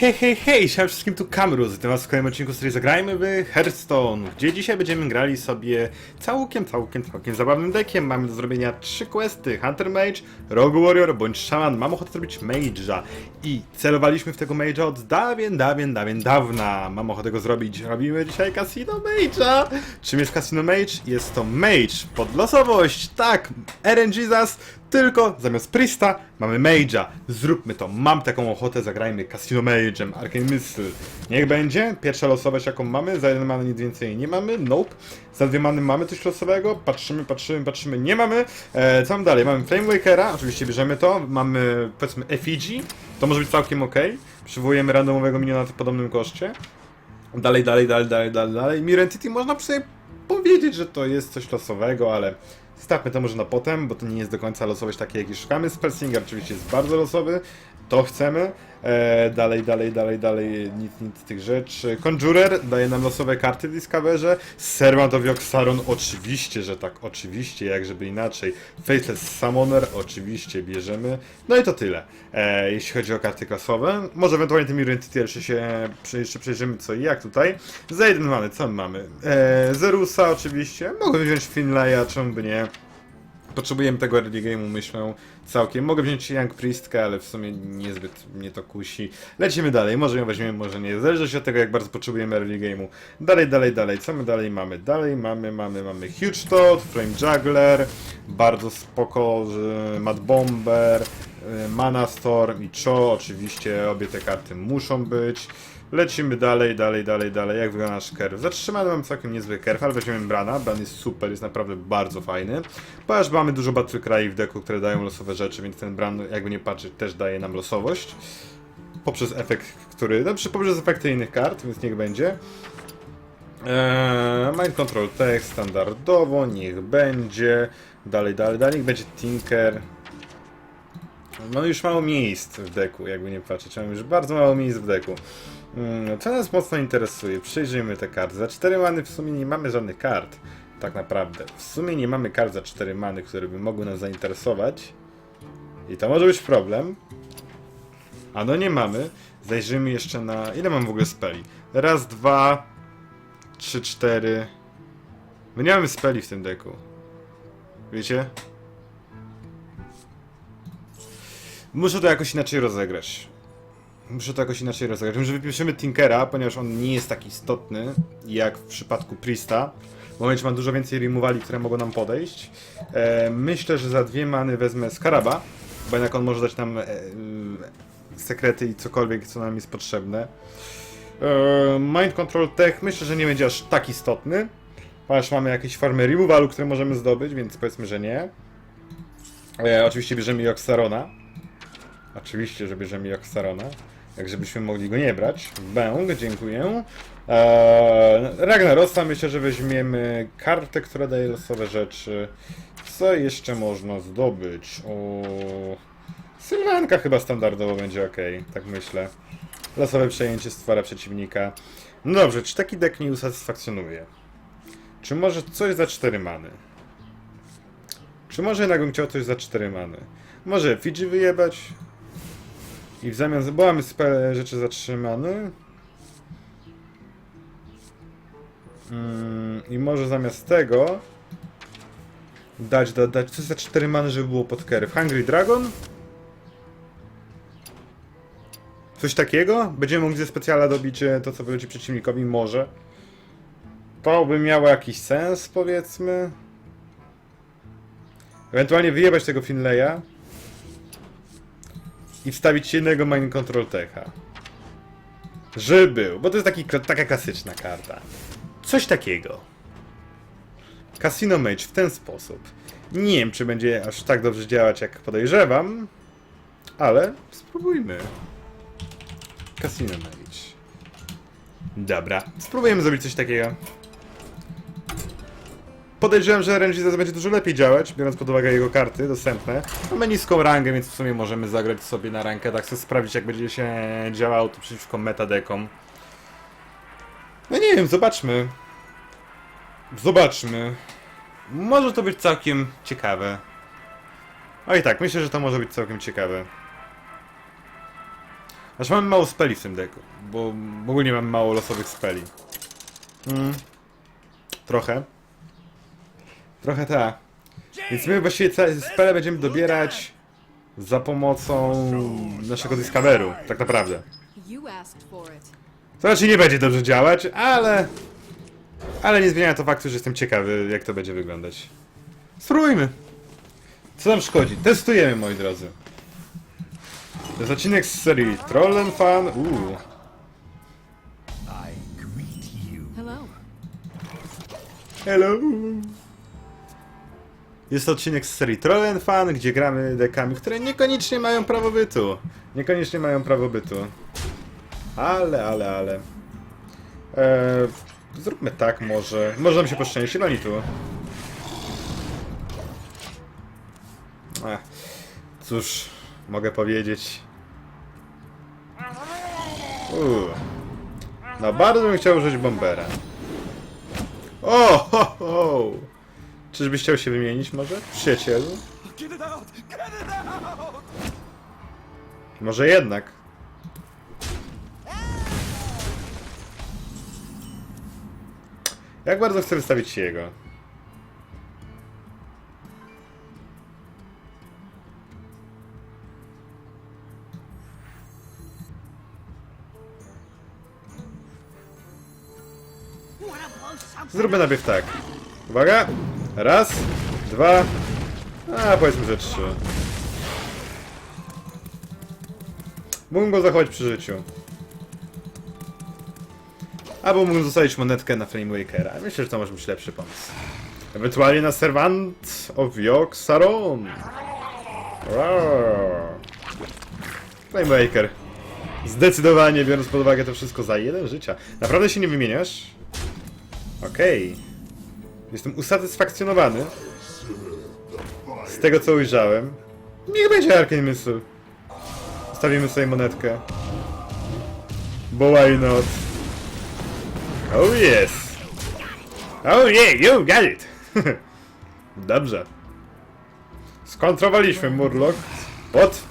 Hej, hej, hej, siema wszystkim tu Kamruz, witam was w kolejnym odcinku serii Zagrajmy w Hearthstone, gdzie dzisiaj będziemy grali sobie całkiem, całkiem, całkiem zabawnym deckiem. Mamy do zrobienia trzy questy, Hunter Mage, Rogue Warrior bądź Shaman. Mam ochotę zrobić Mage'a i celowaliśmy w tego Mage'a od dawien, dawien, dawien dawna. Mam ochotę go zrobić, robimy dzisiaj Casino Mage'a. Czym jest Casino Mage? Jest to Mage pod losowość, tak, RNG zas, tylko zamiast Prista mamy Mage'a. Zróbmy to. Mam taką ochotę, zagrajmy Casino Mage'em. Arcane Missile. Niech będzie. Pierwsza losowość jaką mamy. Za jeden mamy nic więcej nie mamy. Nope. Za dwie many mamy coś losowego. Patrzymy, patrzymy, patrzymy. Nie mamy. E, co mamy dalej? Mamy Flame Wakera. Oczywiście bierzemy to. Mamy powiedzmy Effigy. To może być całkiem ok. Przywołujemy randomowego miniona w podobnym koszcie. Dalej, dalej, dalej, dalej, dalej, dalej. Mirentity można sobie powiedzieć, że to jest coś losowego, ale stawmy to może na potem, bo to nie jest do końca losowość takie, jakie szukamy. Spellsinger oczywiście jest bardzo losowy, to chcemy. E, dalej, dalej, dalej, dalej, nic, nic z tych rzeczy. Conjurer daje nam losowe karty w Discoverze. Servant of Yogg-Saron oczywiście, że tak, oczywiście, jak żeby inaczej. Faceless Summoner oczywiście bierzemy. No i to tyle, e, jeśli chodzi o karty klasowe. Może ewentualnie tymi Identity jeszcze się jeszcze przejrzymy co i jak tutaj. Za jeden mamy, co my mamy? E, Zerusa oczywiście, mogę wziąć Finlaya, czemu by nie. Potrzebujemy tego early game'u, myślę, całkiem. Mogę wziąć Young Priestkę, ale w sumie niezbyt mnie to kusi. Lecimy dalej, może ją weźmiemy, może nie. Zależy się od tego, jak bardzo potrzebujemy early game'u. Dalej, dalej, dalej. Co my dalej mamy? Dalej mamy, mamy, mamy Huge Toad, Flame Juggler, bardzo spoko, Mad Bomber, y, Mana Storm i Cho. Oczywiście obie te karty muszą być. Lecimy dalej, dalej, dalej, dalej. Jak wygląda nasz kerw? Zatrzymany mam całkiem niezły kerw, ale weźmiemy Brana. Bran jest super, jest naprawdę bardzo fajny. Ponieważ mamy dużo Battle Cry w deku, które dają losowe rzeczy, więc ten Bran, jakby nie patrzeć, też daje nam losowość. Poprzez efekt, który... Znaczy poprzez efekty innych kart, więc niech będzie. Eee, Mind Control Tech standardowo, niech będzie. Dalej, dalej, dalej, niech będzie Tinker. No już mało miejsc w deku, jakby nie patrzeć. Mamy już bardzo mało miejsc w deku. Mm, Co nas mocno interesuje? Przyjrzyjmy te karty. Za 4 many w sumie nie mamy żadnych kart. Tak naprawdę. W sumie nie mamy kart za 4 many, które by mogły nas zainteresować. I to może być problem. A no nie mamy. Zajrzyjmy jeszcze na... Ile mam w ogóle speli? Raz, dwa, trzy, cztery... My nie mamy speli w tym deku. Wiecie? Muszę to jakoś inaczej rozegrać. Muszę to jakoś inaczej rozegrać. Może wypiszemy Tinkera, ponieważ on nie jest tak istotny jak w przypadku Prista. W momencie mam dużo więcej removali, które mogą nam podejść. E, myślę, że za dwie many wezmę Skaraba, bo jednak on może dać nam e, e, sekrety i cokolwiek, co nam jest potrzebne. E, Mind Control Tech myślę, że nie będzie aż tak istotny, ponieważ mamy jakieś formy removalu, które możemy zdobyć, więc powiedzmy, że nie. E, oczywiście bierzemy Joxarona. Oczywiście, że bierzemy Joxarona. Jak żebyśmy mogli go nie brać. Bęk, dziękuję. Eee, Ragnarosa myślę, że weźmiemy kartę, która daje losowe rzeczy. Co jeszcze można zdobyć? O... Sylwanka chyba standardowo będzie ok, tak myślę. Losowe przejęcie stwora przeciwnika. No dobrze, czy taki deck mnie usatysfakcjonuje? Czy może coś za 4 many? Czy może jednak bym chciał coś za 4 many? Może Fidży wyjebać? I w zamian, bo mamy spele rzeczy zatrzymane. Mm, I może zamiast tego dać, da, dać coś za 4 many, żeby było pod kery. Hungry Dragon? Coś takiego? Będziemy mogli ze specjala dobić e, to, co wyleci przeciwnikowi? Może. To by miało jakiś sens, powiedzmy. Ewentualnie wyjebać tego Finleya i wstawić jednego Mind Control Techa. Żeby był, bo to jest taki, taka klasyczna karta. Coś takiego. Casino Mage w ten sposób. Nie wiem, czy będzie aż tak dobrze działać, jak podejrzewam, ale spróbujmy. Casino Mage. Dobra, spróbujemy zrobić coś takiego. Podejrzewam, że RNG będzie dużo lepiej działać, biorąc pod uwagę jego karty dostępne. Mamy niską rangę, więc w sumie możemy zagrać sobie na rankę, tak chcę sprawdzić jak będzie się działało to przeciwko metadekom. No nie wiem, zobaczmy. Zobaczmy. Może to być całkiem ciekawe. Oj tak, myślę, że to może być całkiem ciekawe. Aż mamy mało speli w tym deku, bo w ogóle nie mamy mało losowych speli. Mm. Trochę. Trochę tak. Więc my właściwie spele będziemy dobierać za pomocą naszego Discoveru, tak naprawdę. To raczej nie będzie dobrze działać, ale... Ale nie zmienia to faktu, że jestem ciekawy, jak to będzie wyglądać. Spróbujmy. Co nam szkodzi? Testujemy, moi drodzy. To jest odcinek z serii Troll and Fun. Uuu. Hello. Hello. Jest to odcinek z serii Troll and Fun, gdzie gramy dekami, które niekoniecznie mają prawo bytu. Niekoniecznie mają prawo bytu. Ale, ale, ale. Eee, zróbmy tak może. Może nam się poszczęści, no tu. Ech, cóż, mogę powiedzieć. No bardzo bym chciał użyć bombera. O, ho, ho. Czyżbyś chciał się wymienić może? Przyjacielu? Może jednak. Jak bardzo chcę wystawić się jego? Zróbmy najpierw tak. Uwaga! Raz, dwa, a powiedzmy, że trzy. Mógłbym go zachować przy życiu. Albo mógłbym zostawić monetkę na Flame Wakera. Myślę, że to może być lepszy pomysł. Ewentualnie na Servant of Yok Saron. Flame Waker. Zdecydowanie, biorąc pod uwagę to wszystko za jeden życia. Naprawdę się nie wymieniasz? Okej. Jestem usatysfakcjonowany. Z tego co ujrzałem. Niech będzie Arcane Missile. Stawimy sobie monetkę. Bo why not? Oh yes! Oh yeah, you got it! Dobrze. Skontrowaliśmy Murloc. What?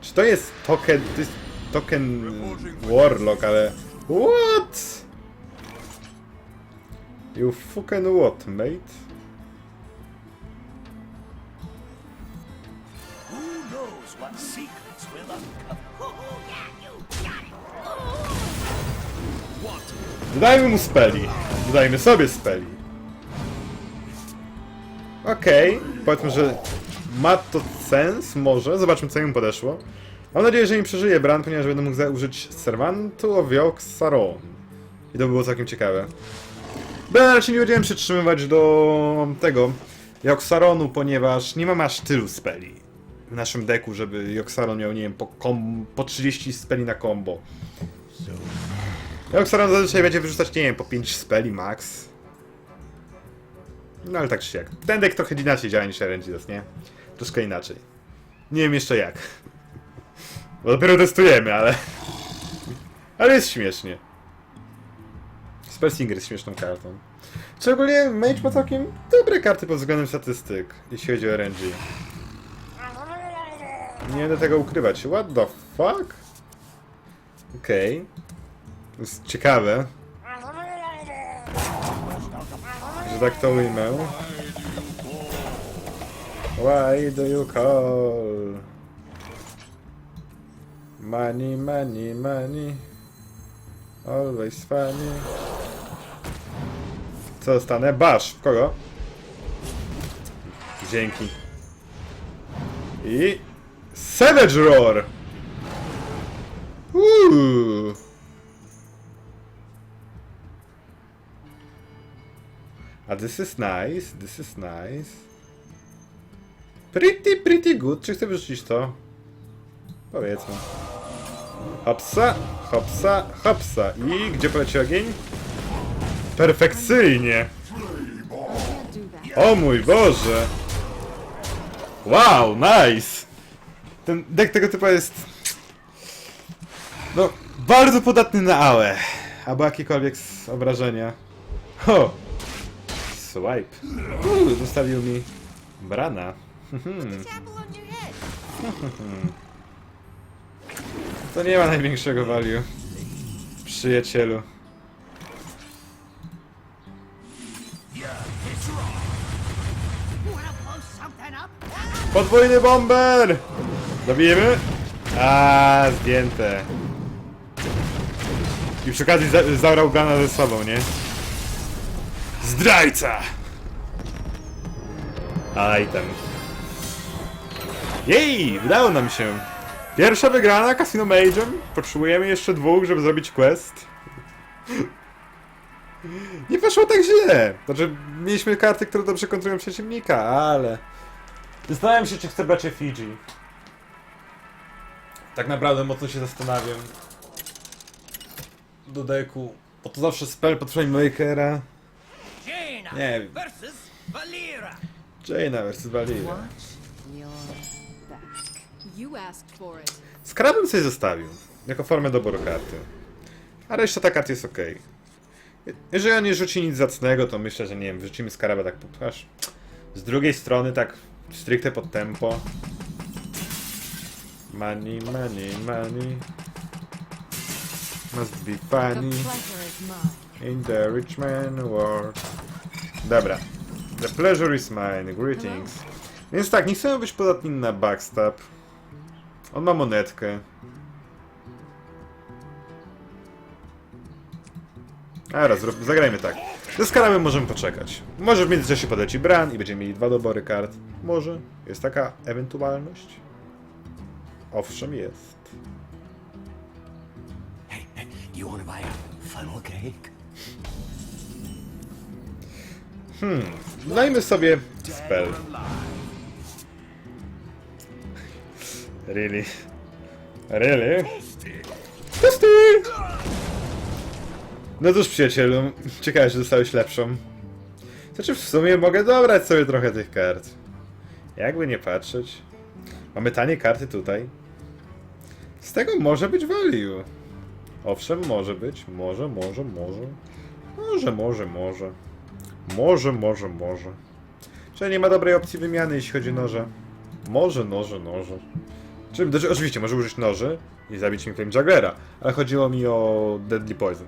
Czy to jest token... To jest token Warlock, ale... What? You fucking what, mate? Who knows what secrets will uncover? What? Dodajmy mu speli. Dodajmy sobie speli. Okej, powiedzmy, że ma to sens, może. Zobaczmy, co im podeszło. Mam nadzieję, że im przeżyje Bran, ponieważ będę mógł użyć Servantu of Yok Saron. I to było całkiem ciekawe. Bo raczej nie będziemy przytrzymywać do tego Joksaronu, ponieważ nie mam aż tylu speli w naszym deku, żeby Joksaron miał, nie wiem, po, kom, po 30 speli na combo. Joksaron zazwyczaj będzie wyrzucać, nie wiem, po 5 speli max. No ale tak czy siak. Ten deck trochę inaczej działa niż Erengidas, nie? Troszkę inaczej. Nie wiem jeszcze jak. Bo dopiero testujemy, ale... Ale jest śmiesznie. Spellsinger jest śmieszną kartą. Czy ogólnie Mage ma całkiem dobre karty pod względem statystyk, jeśli chodzi o RNG. Nie będę tego ukrywać. What the fuck? Okej. To jest ciekawe. Że tak to ujmę. Why do you call? Money, money, money. Always funny. Co dostanę? Bash. W kogo? Dzięki. I... Savage Roar! Uuu. A this is nice, this is nice. Pretty, pretty good. Czy chcę wyrzucić to? Powiedzmy. Hopsa, hopsa, hopsa. I gdzie poleci ogień? Perfekcyjnie! O mój Boże! Wow, nice! Ten deck tego typu jest... No, bardzo podatny na AOE. Albo jakiekolwiek z obrażenia. Ho! Swipe. Uuu, zostawił mi Brana. To nie ma największego value. Przyjacielu. Podwójny bomber! Dobijemy? A, zdjęte. I przy okazji za zabrał Gana ze sobą, nie? Zdrajca! Item. Jej! Udało nam się. Pierwsza wygrana Casino Mage'em. Potrzebujemy jeszcze dwóch, żeby zrobić quest. Nie poszło tak źle. Znaczy, mieliśmy karty, które dobrze kontrują przeciwnika, ale... Zastanawiam się, czy chcę brać Fiji. Tak naprawdę mocno się zastanawiam. Do deku. Bo to zawsze spell pod. Jaina Nie wiem. versus Valera. Jaina vs. Valira. You asked for it. Skrabem sobie zostawił. Jako formę doboru karty. A reszta ta karta jest ok. Jeżeli on nie rzuci nic zacnego, to myślę, że nie wiem, wrzucimy skarabę tak aż z drugiej strony, tak stricte pod tempo. Money, money, money. Must be funny in the rich man world. Dobra. The pleasure is mine. Greetings. Więc tak, nie chcemy być podatni na backstab. On ma monetkę. A raz, zagrajmy tak. Ze skarabem możemy poczekać. Może w międzyczasie podleci Bran i będziemy mieli dwa dobory kart. Może. Jest taka ewentualność? Owszem, jest. Cake? Dajmy sobie spell. Really? Really? Pusty! No cóż, przyjacielu, ciekawe, że dostałeś lepszą. Znaczy, w sumie mogę dobrać sobie trochę tych kart. Jakby nie patrzeć. Mamy tanie karty tutaj. Z tego może być value. Owszem, może być. Może, może, może. Może, może, może. Może, może, może. Że nie ma dobrej opcji wymiany, jeśli chodzi o noże. Może, noże, noże. Czy, znaczy, oczywiście, może użyć noży i zabić mi Flame Jugglera, ale chodziło mi o Deadly Poison.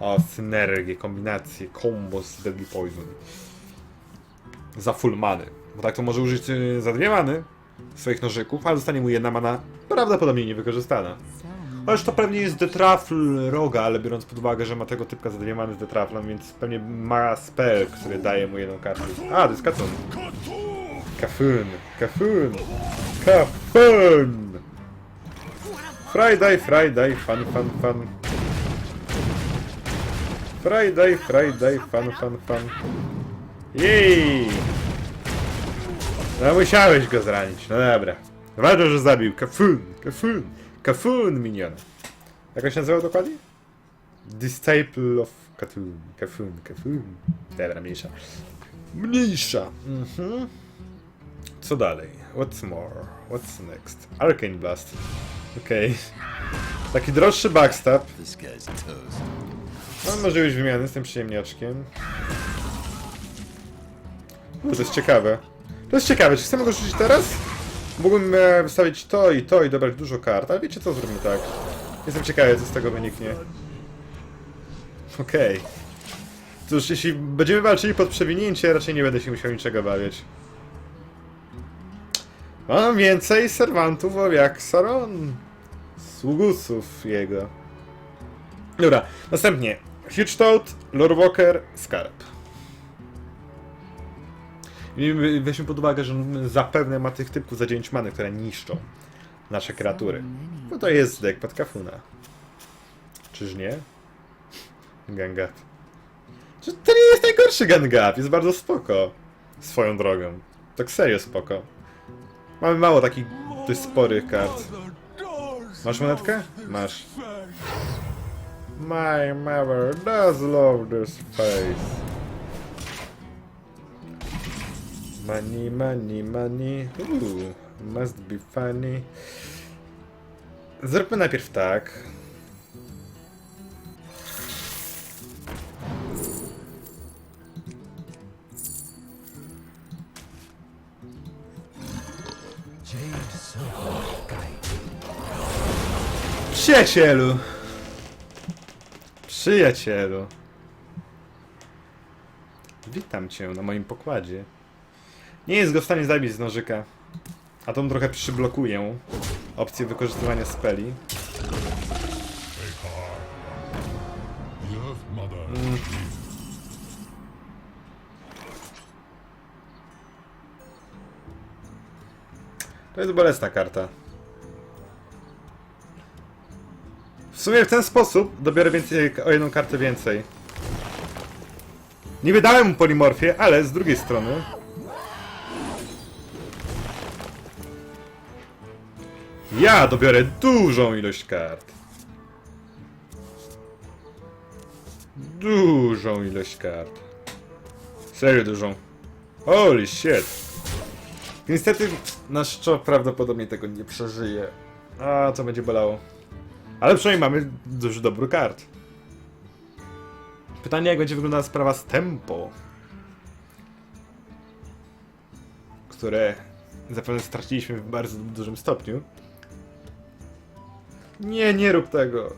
O synergię, kombinację, combo z Deadly Poison. Za full many. Bo tak to może użyć y, za dwie many swoich nożyków, ale zostanie mu jedna mana prawdopodobnie niewykorzystana. Chociaż to pewnie jest Detrafl Roga, ale biorąc pod uwagę, że ma tego typka za dwie many z Detraflem, więc pewnie ma spell, który daje mu jedną kartę. A, to jest Katun. Kafun, Kafun, Kafun! Friday, Friday, fun, fun, fun. Friday, Friday, fun, fun, fun. Jej! No musiałeś go zranić, no dobra. Ważne, że zabił. Kafun, Kafun, Kafun miniona. Jak on się nazywał dokładnie? Disciple of Kafun, Kafun, Kafun. Dobra, mniejsza. Mniejsza. Mhm. Co dalej? What's more? What's next? Arcane Blast. Okej. Taki droższy backstab. Toast. Mam możliwość wymiany z tym przyjemniaczkiem. To jest ciekawe. To jest ciekawe, czy chcemy go rzucić teraz? Mógłbym e, wystawić to i to i dobrać dużo kart, ale wiecie co, zrobimy tak. Jestem ciekawy, co z tego wyniknie. Okej. Cóż, jeśli będziemy walczyli pod przewinięcie, raczej nie będę się musiał niczego bawić. Mam więcej serwantów jak Saron. Sługusów jego. Dobra, następnie Lorewalker, Scarab. I weźmy pod uwagę, że on zapewne ma tych typków za 9 many, które niszczą nasze kreatury. No to jest deck pod kafuna. Czyż nie? Gangap. Czy to nie jest najgorszy Gangap, jest bardzo spoko. Swoją drogą. Tak serio spoko. Mamy mało takich dość sporych kart. Masz monetkę? Masz. My mother does love this face. Money, money, money. Ooh, must be funny. Zróbmy najpierw tak. Przyjacielu! Przyjacielu! Witam cię na moim pokładzie. Nie jest go w stanie zabić z nożyka. A tą trochę przyblokuję opcję wykorzystywania speli. Mother. To jest bolesna karta. Sumie w ten sposób dobiorę więcej, o jedną kartę więcej. Nie wydałem mu polimorfię, ale z drugiej strony... Ja dobiorę dużą ilość kart. Dużą ilość kart. Serio dużą. Holy shit. Niestety nasz czoł prawdopodobnie tego nie przeżyje. A co będzie bolało. Ale przynajmniej mamy dużo dobry kart. Pytanie jak będzie wyglądała sprawa z tempo. Które zapewne straciliśmy w bardzo dużym stopniu. Nie, nie rób tego.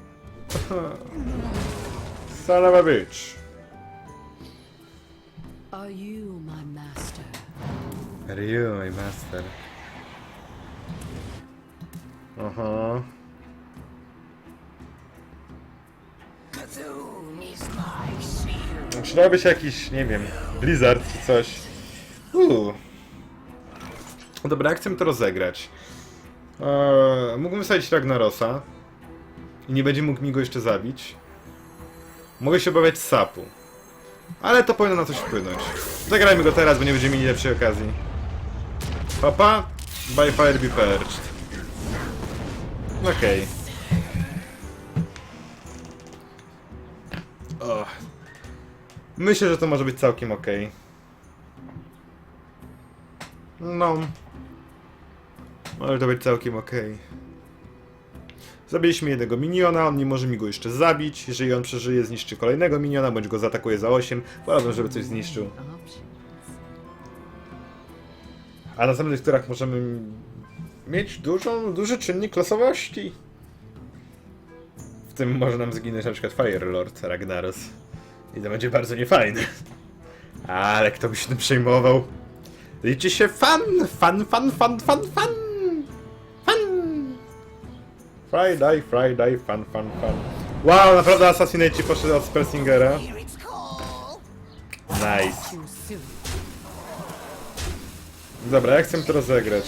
Son of a bitch. Are you my master? Ryu, my master. Aha. Przydałby się jakiś, nie wiem, Blizzard czy coś. Uuu. Dobra, jak chcemy to rozegrać? Eee, mógłbym wsadzić Ragnarosa. I nie będzie mógł mi go jeszcze zabić. Mogę się obawiać sapu. Ale to powinno na coś wpłynąć. Zagrajmy go teraz, bo nie będziemy mieli lepszej okazji. Papa, by fire be perched. Okej. O. Myślę, że to może być całkiem okej. No. Może to być całkiem okej. Zabiliśmy jednego miniona, on nie może mi go jeszcze zabić. Jeżeli on przeżyje, zniszczy kolejnego miniona, bądź go zaatakuje za 8. Wolałbym, żeby coś zniszczył. A na następnych turach możemy mieć dużą, duży czynnik losowości. Tym może nam zginąć na przykład Firelord Ragnaros. I to będzie bardzo niefajne. Ale kto by się tym przejmował? Liczy się fan! Fan, fan, fan, fan, fan! Fan! Friday, Friday, fan, fan, fan. Wow, naprawdę Assassinate poszedł od Spelsingera. Nice. Dobra, jak chcę to rozegrać?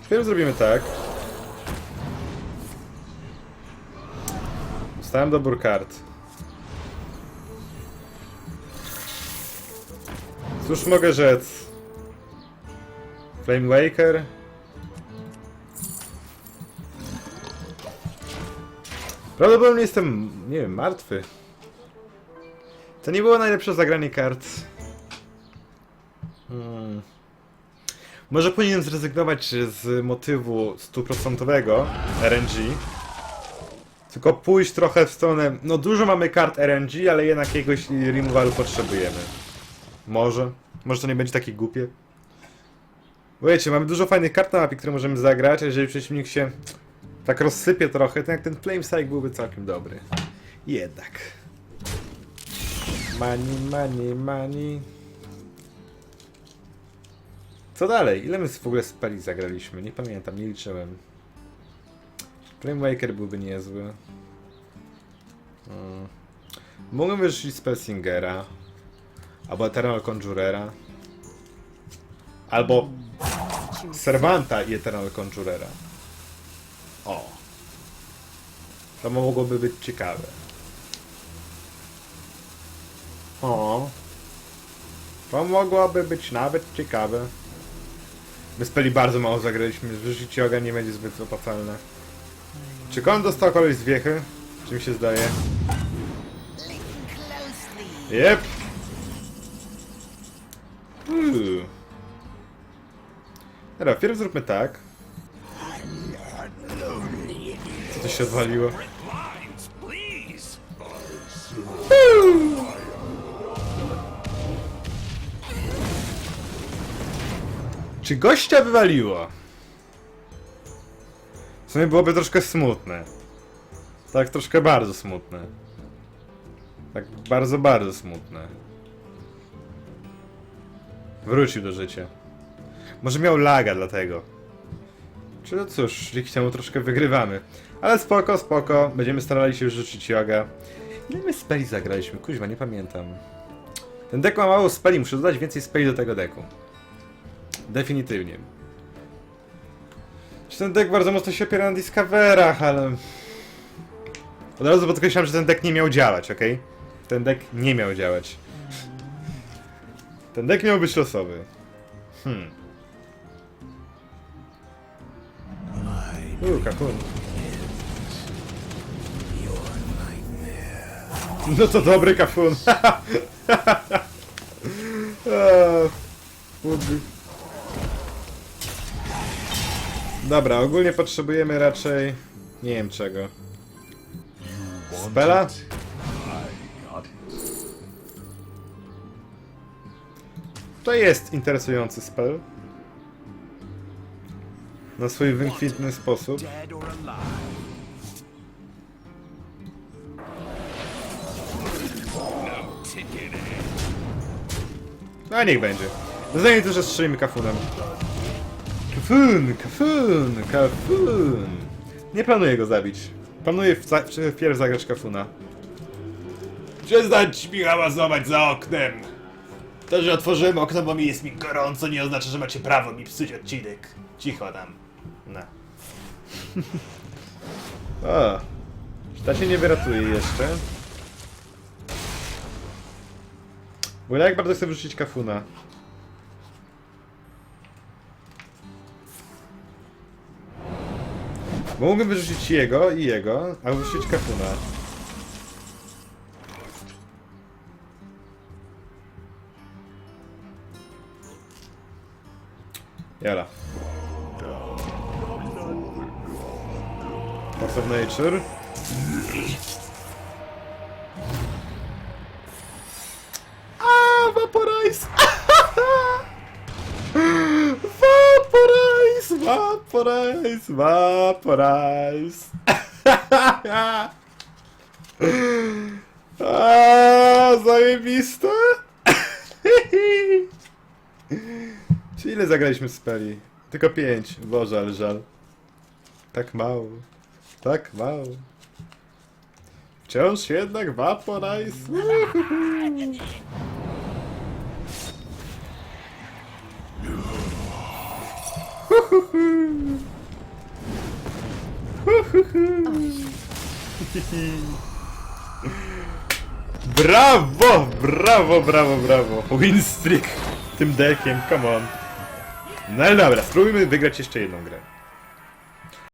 Najpierw zrobimy tak. Dostałem dobór kart. Cóż mogę rzec? Flame Waker? Prawdopodobnie jestem, nie wiem, martwy. To nie było najlepsze zagranie kart. Hmm. Może powinienem zrezygnować z motywu stuprocentowego RNG. Tylko pójść trochę w stronę. No dużo mamy kart RNG, ale jednak jakiegoś removalu potrzebujemy. Może. Może to nie będzie takie głupie. Bo wiecie, mamy dużo fajnych kart na mapie, które możemy zagrać, a jeżeli przeciwnik się tak rozsypie trochę, to jak ten Flame Strike byłby całkiem dobry. Jednak. Money, money, money. Co dalej? Ile my w ogóle speli zagraliśmy? Nie pamiętam, nie liczyłem. Flame Waker byłby niezły. Hmm. Mogłem wyrzucić Spellsingera. Albo Eternal Conjurera. Albo Servanta i Eternal Conjurera. O. To mogłoby być ciekawe. O. To mogłoby być nawet ciekawe. My speli bardzo mało zagraliśmy, wyrzucicie ogień nie będzie zbyt opłacalne. Czy on dostał koleś z wiechy? Czy mi się zdaje? Jep. Uuu. Dobra, wpierw zróbmy tak. Co to się odwaliło? Please. Czy gościa wywaliło? W sumie byłoby troszkę smutne. Tak, troszkę bardzo smutne. Tak bardzo, bardzo smutne. Wrócił do życia. Może miał laga dlatego. Czy no cóż, dzięki temu troszkę wygrywamy. Ale spoko, spoko. Będziemy starali się rzucić yoga. Ile my speli zagraliśmy? Kuźwa, nie pamiętam. Ten deck ma mało speli, muszę dodać więcej speli do tego deku. Definitywnie. Czy Ten deck bardzo mocno się opiera na Discoverach, ale... Od razu podkreślam, że ten deck nie miał działać, ok? Ten deck nie miał działać. Ten deck miał być losowy. Hmm. Uuu, kapun. No to dobry kafun. Dobra, ogólnie potrzebujemy raczej... Nie wiem czego. Spela? To jest interesujący spell. Na swój wykwintny sposób. A niech będzie. To, że strzelimy kafunem. Kafun, kafun, kafun. Nie planuję go zabić. Planuję wpierw zagrać kafuna. Przestać mi hałasować za oknem. To, że otworzyłem okno, bo mi jest mi gorąco, nie oznacza, że macie prawo mi psuć odcinek. Cicho tam. No. o. Ta się nie wyratuje jeszcze? Bo ja jak bardzo chcę wrzucić kafuna. Bo mógłbym wyrzucić jego i jego, a wyrzucić kafuna. Jara. Force of Nature. Vaporize! Vaporize! A, zajebiste! Czy ile zagraliśmy speli? Tylko pięć. Boże, ale żal. Tak mało. Tak mało. Wciąż jednak Vaporize. Brawo! Brawo, brawo, brawo! Win streak tym deckiem, come on. No ale dobra, spróbujmy wygrać jeszcze jedną grę.